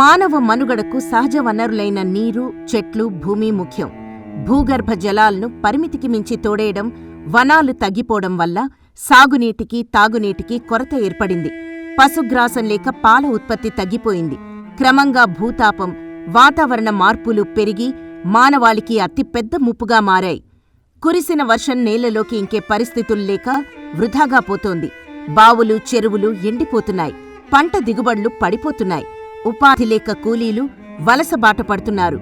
మానవ మనుగడకు సహజ వనరులైన నీరు చెట్లు భూమి ముఖ్యం. భూగర్భ జలాలను పరిమితికి మించి తోడేయడం వనాలు తగ్గిపోవడం వల్ల సాగునీటికి తాగునీటికి కొరత ఏర్పడింది. పశుగ్రాసం లేక పాల ఉత్పత్తి తగ్గిపోయింది. క్రమంగా భూతాపం వాతావరణ మార్పులు పెరిగి మానవాళికి అతిపెద్ద ముప్పుగా మారాయి. కురిసిన వర్షం నేలలోకి ఇంకే పరిస్థితులు లేక వృధాగా పోతోంది. బావులు చెరువులు ఎండిపోతున్నాయి. పంట దిగుబడులు పడిపోతున్నాయి. ఉపాధి లేక కూలీలు వలసబాట పడుతున్నారు.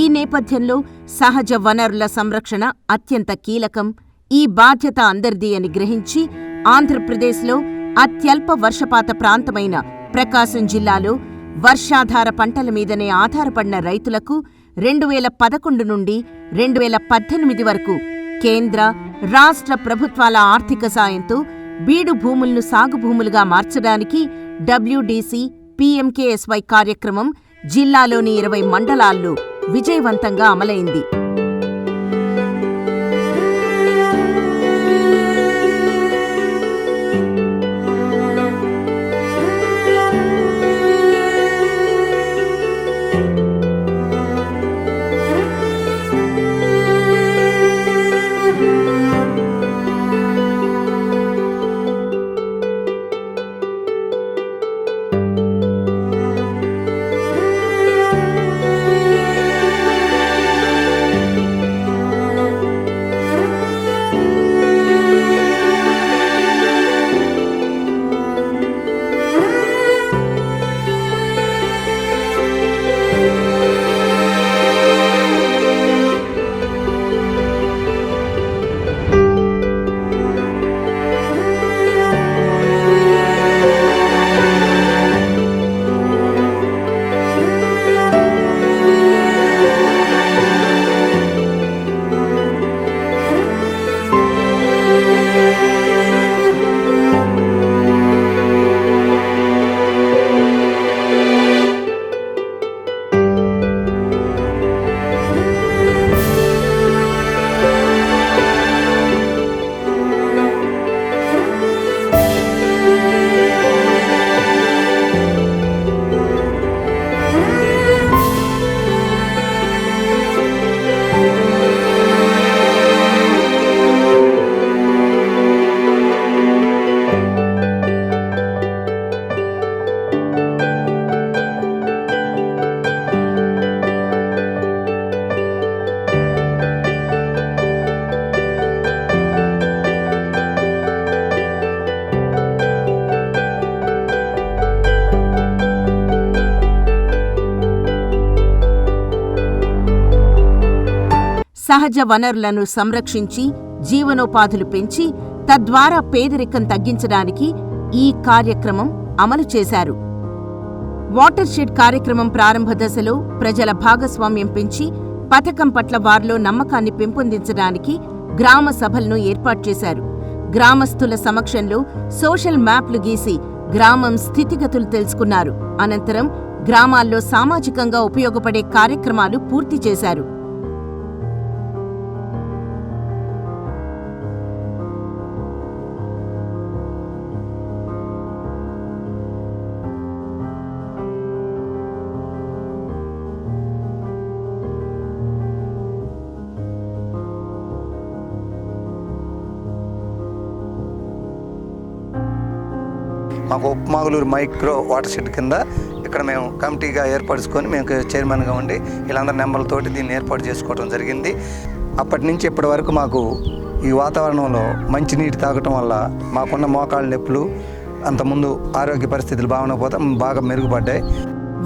ఈ నేపథ్యంలో సహజ వనరుల సంరక్షణ అత్యంత కీలకం. ఈ బాధ్యత అందరిది అని గ్రహించి ఆంధ్రప్రదేశ్లో అత్యల్ప వర్షపాత ప్రాంతమైన ప్రకాశం జిల్లాలో వర్షాధార పంటల మీదనే ఆధారపడిన రైతులకు రెండు వేల పదకొండు నుండి రెండు వేల పద్దెనిమిది వరకు కేంద్ర రాష్ట్ర ప్రభుత్వాల ఆర్థిక సాయంతో బీడు భూములను సాగు భూములుగా మార్చడానికి డబ్ల్యూడీసీ పీఎంకేఎస్వై కార్యక్రమం జిల్లాలోని ఇరవై మండలాల్లో విజయవంతంగా అమలైంది. సహజ వనరులను సంరక్షించి జీవనోపాధులు పెంచి తద్వారా పేదరికం తగ్గించడానికి ఈ కార్యక్రమం అమలు చేశారు. వాటర్ షెడ్ కార్యక్రమం ప్రారంభ దశలో ప్రజల భాగస్వామ్యం పెంచి పథకం పట్ల వారిలో నమ్మకాన్ని పెంపొందించడానికి గ్రామ సభలను ఏర్పాటు చేశారు. గ్రామస్తుల సమక్షంలో సోషల్ మ్యాప్లు గీసి గ్రామం స్థితిగతులు తెలుసుకున్నారు. అనంతరం గ్రామాల్లో సామాజికంగా ఉపయోగపడే కార్యక్రమాలు పూర్తి చేశారు. మాకు ఉప్మాగులూరు మైక్రో వాటర్ షెడ్ కింద ఇక్కడ మేము కమిటీగా ఏర్పరచుకొని మేము చైర్మన్గా ఉండి వీళ్ళందరి నెంబర్లతోటి దీన్ని ఏర్పాటు చేసుకోవడం జరిగింది. అప్పటి నుంచి ఇప్పటి వరకు మాకు ఈ వాతావరణంలో మంచి నీటి తాగటం వల్ల మాకున్న మోకాళ్ళ నొప్పులు అంతకుముందు ఆరోగ్య పరిస్థితులు బాగునకపోతే బాగా మెరుగుపడ్డాయి.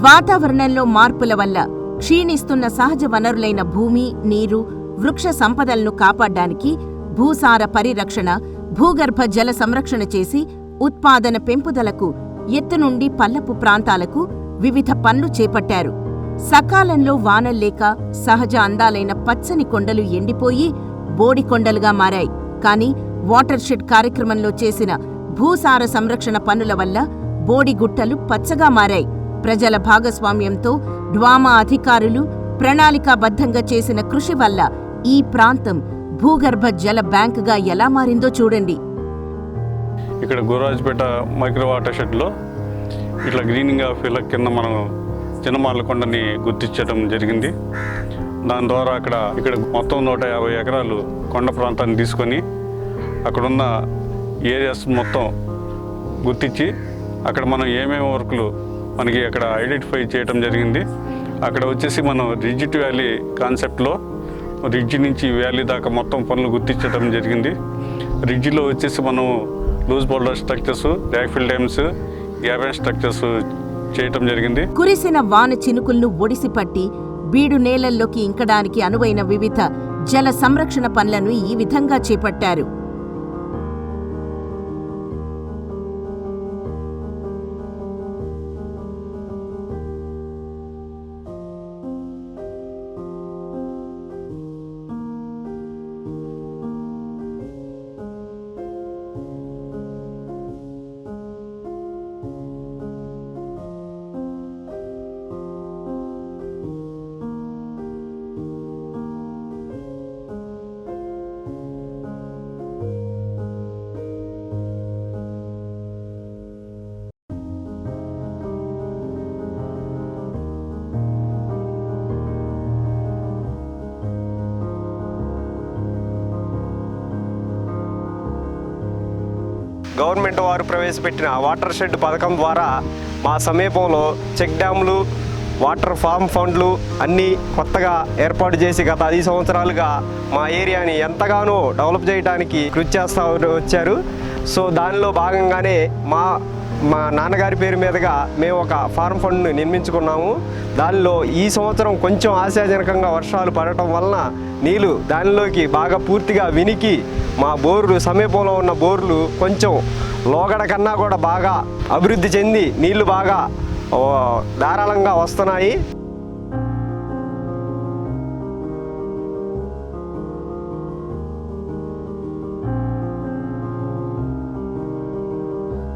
వాతావరణంలో మార్పుల వల్ల క్షీణిస్తున్న సహజ వనరులైన భూమి నీరు వృక్ష సంపదలను కాపాడడానికి భూసార పరిరక్షణ భూగర్భ జల సంరక్షణ చేసి ఉత్పాదన పెంపుదలకు ఎత్తు నుండి పల్లపు ప్రాంతాలకు వివిధ పనులు చేపట్టారు. సకాలంలో వానల్లేక సహజ అందాలైన పచ్చని కొండలు ఎండిపోయి బోడికొండలుగా మారాయి. కాని వాటర్ షెడ్ కార్యక్రమంలో చేసిన భూసార సంరక్షణ పనుల వల్ల బోడిగుట్టలు పచ్చగా మారాయి. ప్రజల భాగస్వామ్యంతో డ్వామా అధికారులు ప్రణాళికాబద్ధంగా చేసిన కృషి వల్ల ఈ ప్రాంతం భూగర్భ జల బ్యాంకుగా ఎలా మారిందో చూడండి. ఇక్కడ గురాజ్పేట మైక్రో వాటర్ షెడ్లో ఇట్లా గ్రీనింగ్ ఆఫ్ ఇలా కింద మనం చిన్నమాల కొండని గుర్తించడం జరిగింది. దాని ద్వారా అక్కడ ఇక్కడ మొత్తం నూట యాభై ఎకరాలు కొండ ప్రాంతాన్ని తీసుకొని అక్కడున్న ఏరియాస్ మొత్తం గుర్తించి అక్కడ మనం ఏమేమి వర్క్లు మనకి అక్కడ ఐడెంటిఫై చేయడం జరిగింది. అక్కడ వచ్చేసి మనం రిజిట్ వ్యాలీ కాన్సెప్ట్లో రిడ్జ్ నుంచి వ్యాలీ దాకా మొత్తం పనులు గుర్తించడం జరిగింది. రిడ్జ్లో వచ్చేసి మనం loose boulder structures rockfill dams gabion structures చేయటం జరిగింది. కురిసిన వాన చినుకులను ఒడిసిపట్టి బీడు నేలల్లోకి ఇంకడానికి అనువైన వివిధ జల సంరక్షణ పనులను ఈ విధంగా చేపట్టారు. గవర్నమెంట్ వారు ప్రవేశపెట్టిన వాటర్ షెడ్ పథకం ద్వారా మా సమీపంలో చెక్ డ్యాములు వాటర్ ఫామ్ ఫండ్లు అన్నీ కొత్తగా ఏర్పాటు చేసి గత ఐదు సంవత్సరాలుగా మా ఏరియాని ఎంతగానో డెవలప్ చేయడానికి కృషి చేస్తూ వచ్చారు. సో దానిలో భాగంగానే మా మా నాన్నగారి పేరు మీదుగా మేము ఒక ఫార్మ్ ఫండ్ను నిర్మించుకున్నాము. దానిలో ఈ సంవత్సరం కొంచెం ఆశాజనకంగా వర్షాలు పడటం వలన నీళ్ళు దానిలోకి బాగా పూర్తిగా వినికి మా బోర్లు సమీపంలో ఉన్న బోర్లు కొంచెం లోగడ కన్నా కూడా బాగా అభివృద్ధి చెంది నీళ్ళు బాగా ధారాళంగా వస్తున్నాయి.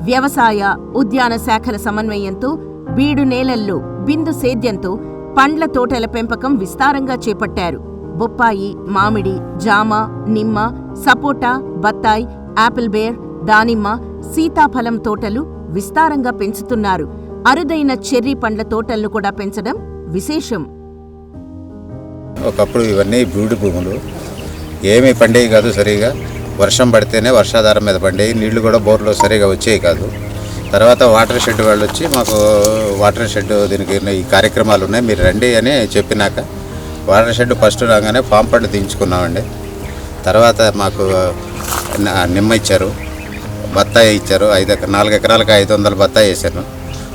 వ్యవసాయ ఉద్యాన శాఖల సమన్వయంతో బీడు నేలల్లో బిందు సేద్యంతో పండ్ల తోటల పెంపకం విస్తారంగా చేపట్టారు. బొప్పాయి మామిడి జామ నిమ్మ సపోటా బత్తాయి యాపిల్ బేర్ దానిమ్మ సీతాఫలం తోటలు విస్తారంగా పెంచుతున్నారు. అరుదైన చెర్రీ పండ్ల తోటలను కూడా పెంచడం విశేషం. ఒకప్పుడు ఇవన్నీ బీడు భూములు. ఏమీ పండేవి కాదు సరిగా. వర్షం పడితేనే వర్షాధారం మీద పండేవి. నీళ్ళు కూడా బోర్లో సరిగా వచ్చేవి కాదు. తర్వాత వాటర్ షెడ్ వాళ్ళు వచ్చి మాకు వాటర్ షెడ్ దీనికి ఈ కార్యక్రమాలు ఉన్నాయి. మీరు రండి అని చెప్పినాక వాటర్ షెడ్ ఫస్ట్ రాగానే ఫామ్ పండు దించుకున్నామండి తర్వాత మాకు నిమ్మ ఇచ్చారు బత్తాయి ఇచ్చారు ఐదు నాలుగు ఎకరాలకు ఐదు వందల బత్తాయి వేసాను.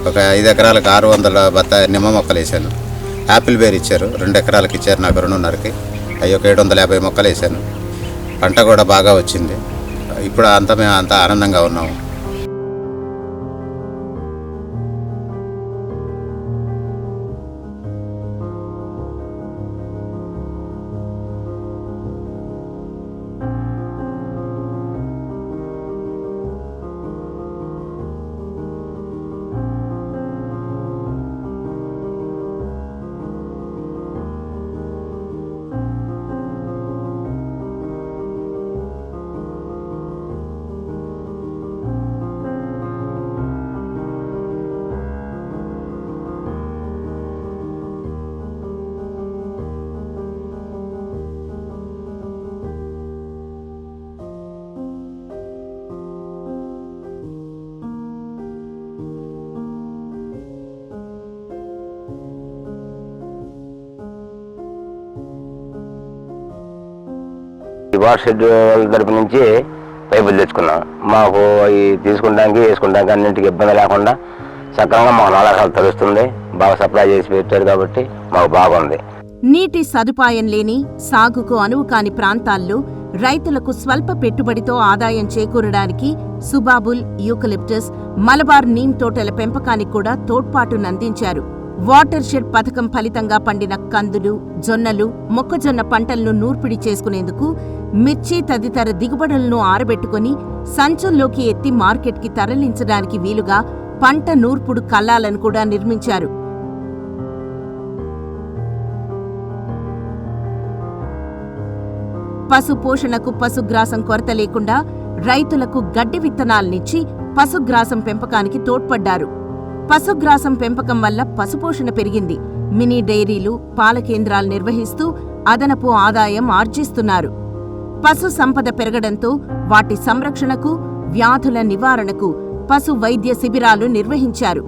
ఒక ఐదు ఎకరాలకు ఆరు వందల బత్తాయి నిమ్మ మొక్కలు వేసాను. యాపిల్ బేర్ ఇచ్చారు రెండు ఎకరాలకు ఇచ్చారు నాకు రెండున్నరకి. అవి ఒక ఏడు వందల యాభై మొక్కలు వేసాను. పంట కూడా బాగా వచ్చింది. ఇప్పుడు అంతా మేము అంతా ఆనందంగా ఉన్నాము. వాటర్ షెడ్ తరపు నుంచి పైపులు తెచ్చుకున్నాం. మాకు అవి తీసుకుంటానికి వేసుకుంటానికి అన్నింటికి ఇబ్బంది లేకుండా సక్రమంగా మాకు నాలుగు తెలుస్తుంది బాగా సప్లై చేసి పెట్టారు కాబట్టి మాకు బాగుంది. నీటి సదుపాయం లేని సాగుకు అనువు కాని ప్రాంతాల్లో రైతులకు స్వల్ప పెట్టుబడితో ఆదాయం చేకూరడానికి సుబాబుల్ యూకలిప్టస్ మలబార్ నీమ్ తోటల పెంపకానికి కూడా తోడ్పాటునందించారు వాటర్ షెడ్ పథకం ఫలితంగా పండిన కందులు జొన్నలు మొక్కజొన్న పంటలను నూర్పిడి చేసుకునేందుకు మిర్చి తదితర దిగుబడులను ఆరబెట్టుకుని సంచుల్లోకి ఎత్తి మార్కెట్కి తరలించడానికి వీలుగా పంట నూర్పుడు కల్లాలను కూడా నిర్మించారు. పశు పోషణకు పశుగ్రాసం కొరత లేకుండా రైతులకు గడ్డి విత్తనాలనిచ్చి పశుగ్రాసం పెంపకానికి తోడ్పడ్డారు. పశుగ్రాసం పెంపకం వల్ల పశుపోషణ పెరిగింది. మినీ డైరీలు పాల కేంద్రాలు నిర్వహిస్తూ అదనపు ఆదాయం ఆర్జిస్తున్నారు. పశు సంపద పెరగడంతో వాటి సంరక్షణకు వ్యాధుల నివారణకు పశు వైద్య శిబిరాలు నిర్వహించారు.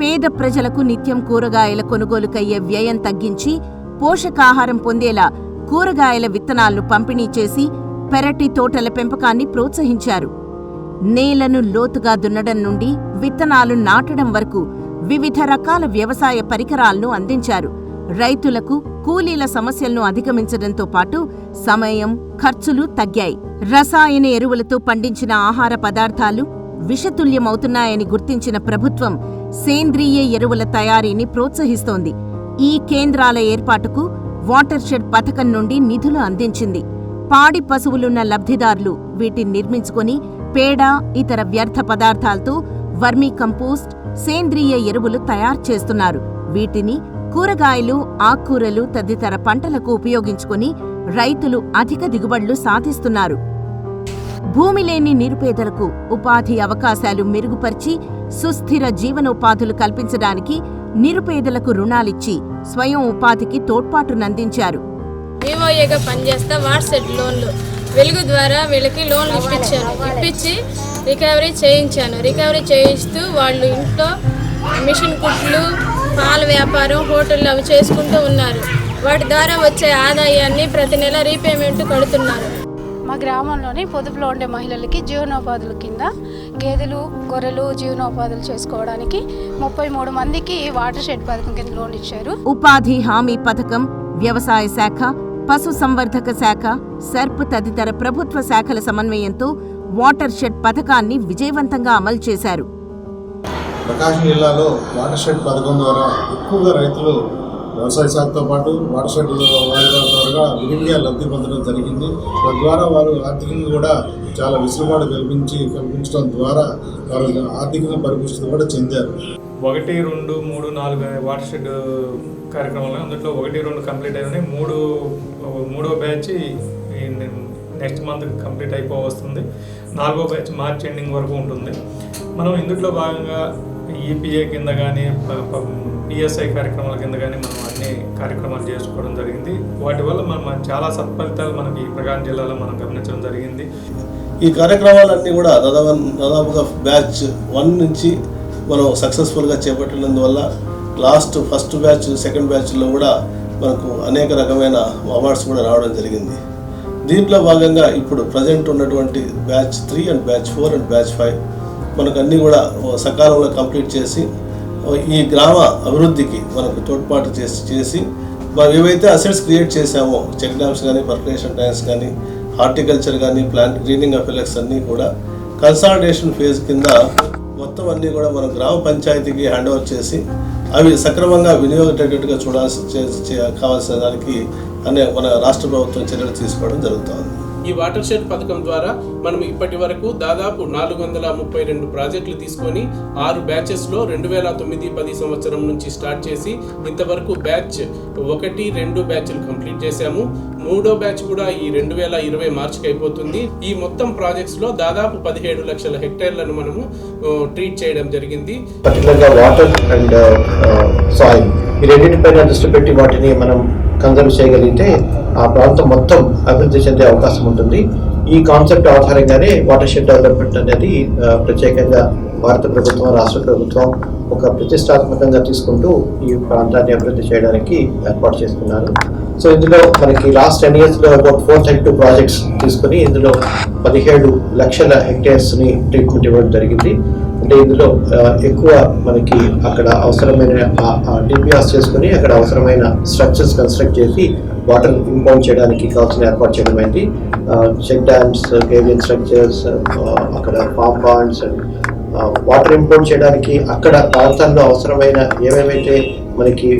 పేద ప్రజలకు నిత్యం కూరగాయల కొనుగోలుకయ్యే వ్యయం తగ్గించి పోషకాహారం పొందేలా కూరగాయల విత్తనాలను పంపిణీ చేసి పెరటి తోటల పెంపకాన్ని ప్రోత్సహించారు. నేలను లోతుగా దున్నడం నుండి విత్తనాలు నాటడం వరకు వివిధ రకాల వ్యవసాయ పరికరాలను అందించారు. రైతులకు కూలీల సమస్యలను అధిగమించడంతో పాటు సమయం ఖర్చులు తగ్గాయి. రసాయన ఎరువులతో పండించిన ఆహార పదార్థాలు విషతుల్యమవుతున్నాయని గుర్తించిన ప్రభుత్వం సేంద్రియ ఎరువుల తయారీని ప్రోత్సహిస్తోంది. ఈ కేంద్రాల ఏర్పాటుకు వాటర్ షెడ్ పథకం నుండి నిధులు అందించింది. పాడి పశువులున్న లబ్ధిదారులు వీటిని నిర్మించుకొని పేడ ఇతర వ్యర్థ పదార్థాలతో వర్మీ కంపోస్ట్ సేంద్రియ ఎరువులు తయారు చేస్తున్నారు. వీటిని కూరగాయలు ఆకుకూరలు తదితర పంటలకు ఉపయోగించుకొని రైతులు అధిక దిగుబడులు సాధిస్తున్నారు. భూమి లేని నిరుపేదలకు ఉపాధి అవకాశాలు మెరుగుపరిచి సుస్థిర జీవనోపాధులు కల్పించడానికి నిరుపేదలకు రుణాలిచ్చి స్వయం ఉపాధికి తోడ్పాటునందించారు. వివోఏగా పనిచేస్తా వాట్సాప్ లోన్లు? వెలుగు ద్వారా వీళ్ళకి లోన్లు ఇప్పించాను. ఇప్పించి రికవరీ చేయించాను. రికవరీ చేయిస్తూ వాళ్ళు ఇంట్లో మిషన్ కుట్లు పాల వ్యాపారం హోటళ్ళు అవి చేసుకుంటూ ఉన్నారు. వాటి ద్వారా వచ్చే ఆదాయాన్ని ప్రతి నెల రీపేమెంట్ కడుతున్నారు. మా గ్రామంలోని పొదుపులో ఉండే మహిళలకి జీవనోపాధుల కింద గేదెలు గొర్రెలు జీవనోపాధులు చేసుకోవడానికి ముప్పై మూడు మందికి వాటర్ షెడ్ పథకం కింద లోన్ ఇచ్చారు. ఉపాధి హామీ పథకం వ్యవసాయ శాఖ పశు సంవర్ధక శాఖ సెర్ప్ తదితర ప్రభుత్వ శాఖల సమన్వయంతో వాటర్ షెడ్ పథకాన్ని విజయవంతంగా అమలు చేశారు. ప్రకాశం జిల్లాలో వాటర్ షెడ్ పథకం ద్వారా ఎక్కువగా రైతులు వ్యవసాయ శాఖతో పాటు వాటర్ షెడ్ ద్వారా విరివిగా లబ్ధి పొందడం జరిగింది. తద్వారా వారు ఆర్థికంగా కూడా చాలా వెసులుబాటు కల్పించి కల్పించడం ద్వారా వారు ఆర్థికంగా పరిపుష్టి కూడా చెందారు. ఒకటి రెండు మూడు నాలుగు అనే వాటర్ షెడ్ కార్యక్రమాలు అందులో ఒకటి రెండు కంప్లీట్ అయినాయి. మూడు మూడో బ్యాచ్ నెక్స్ట్ మంత్ కంప్లీట్ అయిపో వస్తుంది నాలుగో బ్యాచ్ మార్చ్ ఎండింగ్ వరకు ఉంటుంది. మనం ఇందులో భాగంగా ఈపీఏ కింద కానీ పిఎస్ఐ కార్యక్రమాల కింద కానీ మనం అన్ని కార్యక్రమాలు చేసుకోవడం జరిగింది. వాటి వల్ల మనం చాలా సత్ఫలితాలు మనకి ప్రకాశం జిల్లాలో మనం గమనించడం జరిగింది. ఈ కార్యక్రమాలన్నీ కూడా దాదాపు దాదాపుగా బ్యాచ్ వన్ నుంచి మనం సక్సెస్ఫుల్గా చేపట్టినందువల్ల లాస్ట్ ఫస్ట్ బ్యాచ్ సెకండ్ బ్యాచ్లో కూడా మనకు అనేక రకమైన అవార్డ్స్ కూడా రావడం జరిగింది. దీంట్లో భాగంగా ఇప్పుడు ప్రజెంట్ ఉన్నటువంటి batch three and batch four and batch five మనకు అన్నీ కూడా సకాలంలో కంప్లీట్ చేసి ఈ గ్రామ అభివృద్ధికి మనకు తోడ్పాటు చేసి చేసి మనం ఏవైతే అసెట్స్ క్రియేట్ చేశామో చెక్ డ్యామ్స్ కానీ పర్కులేషన్ ట్యాంక్స్ కానీ హార్టికల్చర్ కానీ ప్లాంట్ గ్రీనింగ్ అఫెలెక్స్ అన్నీ కూడా కన్సాలిడేషన్ ఫేజ్ కింద మొత్తం అన్నీ కూడా మనం గ్రామ పంచాయతీకి హ్యాండ్ ఓవర్ చేసి అవి సక్రమంగా వినియోగేటట్టుగా చూడాల్సి చే- కావాల్సిన దానికి అనే మన రాష్ట్ర ప్రభుత్వం చర్యలు తీసుకోవడం జరుగుతుంది. ఈ వాటర్ షెడ్ పథకం ద్వారా మనం ఇప్పటి వరకు దాదాపు నాలుగు వందల ముప్పై రెండు ప్రాజెక్టులు తీసుకొని ఆరు బ్యాచెస్లో రెండు వేల తొమ్మిది పది సంవత్సరం నుంచి స్టార్ట్ చేసి ఇంతవరకు బ్యాచ్ ఒకటి రెండు బ్యాచ్లు కంప్లీట్ చేశాము. మూడో బ్యాచ్ కూడా ఈ రెండు వేల ఇరవై మార్చికి అయిపోతుంది. ఈ మొత్తం ప్రాజెక్ట్స్లో దాదాపు పదిహేడు లక్షల హెక్టేర్లను మనము ట్రీట్ చేయడం జరిగింది. పర్టికులర్గా వాటర్ అండ్ సాయిల్ ఈ రెండింటిపైన దృష్టి పెట్టి వాటిని మనం కన్జర్వ్ చేయగలిగితే ఆ ప్రాంతం మొత్తం అభివృద్ధి చెందే అవకాశం ఉంటుంది. ఈ కాన్సెప్ట్ ఆధారంగానే వాటర్ షెడ్ డెవలప్మెంట్ అనేది ప్రత్యేకంగా భారత ప్రభుత్వం రాష్ట్ర ప్రభుత్వం ఒక ప్రతిష్టాత్మకంగా తీసుకుంటూ ఈ ప్రాంతాన్ని అభివృద్ధి చేయడానికి ఏర్పాటు చేసుకున్నారు సో ఇందులో మనకి లాస్ట్ టెన్ ఇయర్స్లో about four thirty two projects తీసుకుని ఇందులో పదిహేడు లక్షల హెక్టేర్స్ని ట్రీట్మెంట్ ఇవ్వడం జరిగింది. అంటే ఇందులో ఎక్కువ మనకి అక్కడ అవసరమైన డిపిఆర్స్ చేసుకుని అక్కడ అవసరమైన స్ట్రక్చర్స్ కన్స్ట్రక్ట్ చేసి వాటర్ ఇంపౌండ్ చేయడానికి కావాల్సిన ఏర్పాటు చేయడం అయింది. చెక్ డ్యామ్స్ గేవియన్ స్ట్రక్చర్స్ అక్కడ farm bunds and water impound చేయడానికి అక్కడ ప్రాంతాల్లో అవసరమైన ఏమేమైతే మనకి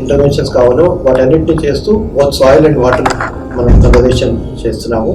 ఇంటర్వెన్షన్స్ కావాలో వాటన్నింటినీ చేస్తూ సాయిల్ అండ్ వాటర్ మనం కన్వర్జేషన్ చేస్తున్నాము.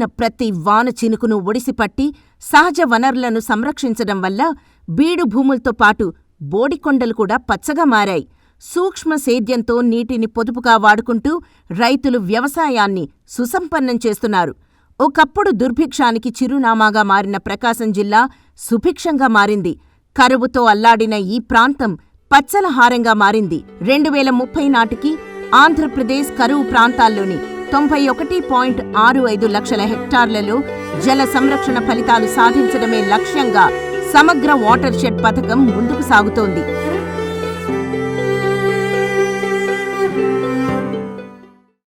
కురిసిన ప్రతి వాన చినుకును ఒడిసిపట్టి సహజ వనరులను సంరక్షించడం వల్ల బీడు భూములతో పాటు బోడికొండలు కూడా పచ్చగా మారాయి. సూక్ష్మ సేద్యంతో నీటిని పొదుపుగా వాడుకుంటూ రైతులు వ్యవసాయాన్ని సుసంపన్నం చేస్తున్నారు. ఒకప్పుడు దుర్భిక్షానికి చిరునామాగా మారిన ప్రకాశం జిల్లా సుభిక్షంగా మారింది. కరువుతో అల్లాడిన ఈ ప్రాంతం పచ్చల హారంగా మారింది. రెండు వేల ముప్పై నాటికి ఆంధ్రప్రదేశ్ కరువు ప్రాంతాల్లోని తొంభై ఒకటి పాయింట్ ఆరు ఐదు లక్షల హెక్టార్లలో జల సంరక్షణ ఫలితాలు సాధించడమే లక్ష్యంగా సమగ్ర వాటర్ షెడ్ పథకం ముందుకు సాగుతోంది.